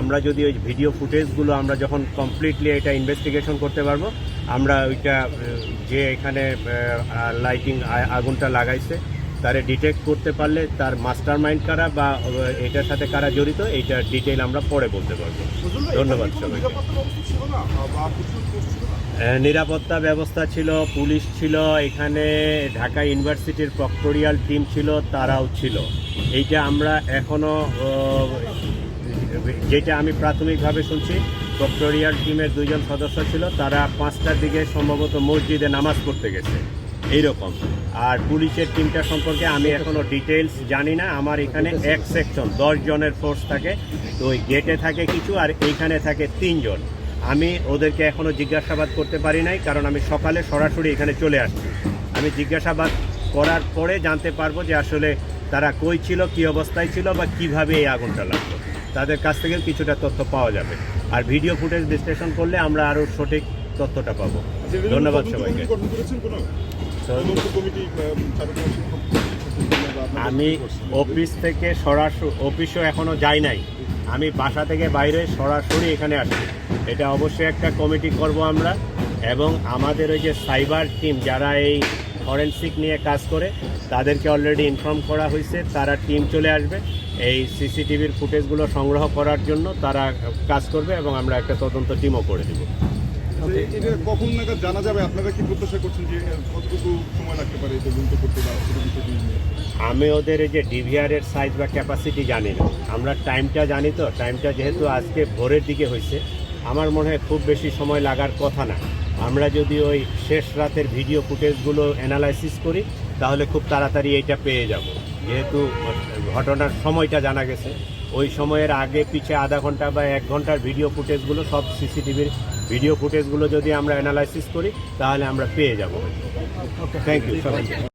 আমরা যদি ওই ভিডিও ফুটেজগুলো আমরা যখন কমপ্লিটলি এটা ইনভেস্টিগেশন করতে পারব আমরা ওইটা যে এখানে লাইটিং আগুনটা লাগাইছে তারে ডিটেক্ট করতে পারলে তার মাস্টার মাইন্ড কারা বা এটার সাথে কারা জড়িত এইটার ডিটেইল আমরা পরে বলতে পারব। ধন্যবাদ সবাইকে। নিরাপত্তা ব্যবস্থা ছিল পুলিশ ছিল এখানে ঢাকা ইউনিভার্সিটির প্রক্টোরিয়াল টিম ছিল তারাও ছিল। এইটা আমরা এখনও আহ, যেটা আমি প্রাথমিকভাবে শুনছি প্রক্টোরিয়াল টিমের দুইজন সদস্য ছিল, তারা পাঁচটার দিকে সম্ভবত মসজিদে নামাজ পড়তে গেছে। এইরকম। আর পুলিশের টিমটা সম্পর্কে আমি এখনও ডিটেলস জানি না। আমার এখানে এক সেকশন দশ জনের ফোর্স থাকে। তো ওই গেটে থাকে কিছু আর এইখানে থাকে তিনজন। আমি ওদেরকে এখনও জিজ্ঞাসাবাদ করতে পারি নাই, কারণ আমি সকালে সরাসরি এখানে চলে আসছি। আমি জিজ্ঞাসাবাদ করার পরে জানতে পারব যে আসলে তারা কই ছিল, কি অবস্থায় ছিল বা কীভাবে এই আগুনটা লাগল। তাদের কাছ থেকে কিছুটা তথ্য পাওয়া যাবে। আর ভিডিও ফুটেজ বিশ্লেষণ করলে আমরা আরও সঠিক তথ্যটা পাবো। ধন্যবাদ সবাইকে। আমি অফিস থেকে সরাসরি অফিসও এখনও যাই নাই। আমি বাসা থেকে বাইরে সরাসরি এখানে আসছি। এটা অবশ্যই একটা কমিটি করব আমরা এবং আমাদের ওই যে সাইবার টিম যারা এই ফরেন্সিক নিয়ে কাজ করে তাদেরকে অলরেডি ইনফর্ম করা হয়েছে তারা টিম চলে আসবে। এই সিসিটিভির ফুটেজগুলো সংগ্রহ করার জন্য তারা কাজ করবে এবং আমরা একটা তদন্ত টিমও করে দেবো। কখন নাগাদ জানা যাবে? আপনারা কি প্রত্যাশা করছেন যে কতটুকু সময় লাগতে পারে তদন্ত করতে বা আমি ওদের এই যে ডিভিআরের সাইজ বা ক্যাপাসিটি জানি না। আমরা টাইমটা জানি তো টাইমটা যেহেতু আজকে ভোরের দিকে হয়েছে আমার মনে হয় খুব বেশি সময় লাগার কথা না। আমরা যদি ওই শেষ রাতের ভিডিও ফুটেজগুলো অ্যানালাইসিস করি তাহলে খুব তাড়াতাড়ি এটা পেয়ে যাব। যেহেতু ঘটনার সময়টা জানা গেছে ওই সময়ের আগে পিছে আধা ঘণ্টা বা এক ঘণ্টার ভিডিও ফুটেজগুলো সব সিসিটিভির ভিডিও ফুটেজগুলো যদি আমরা অ্যানালাইসিস করি তাহলে আমরা পেয়ে যাব। থ্যাংক ইউ সবাইকে।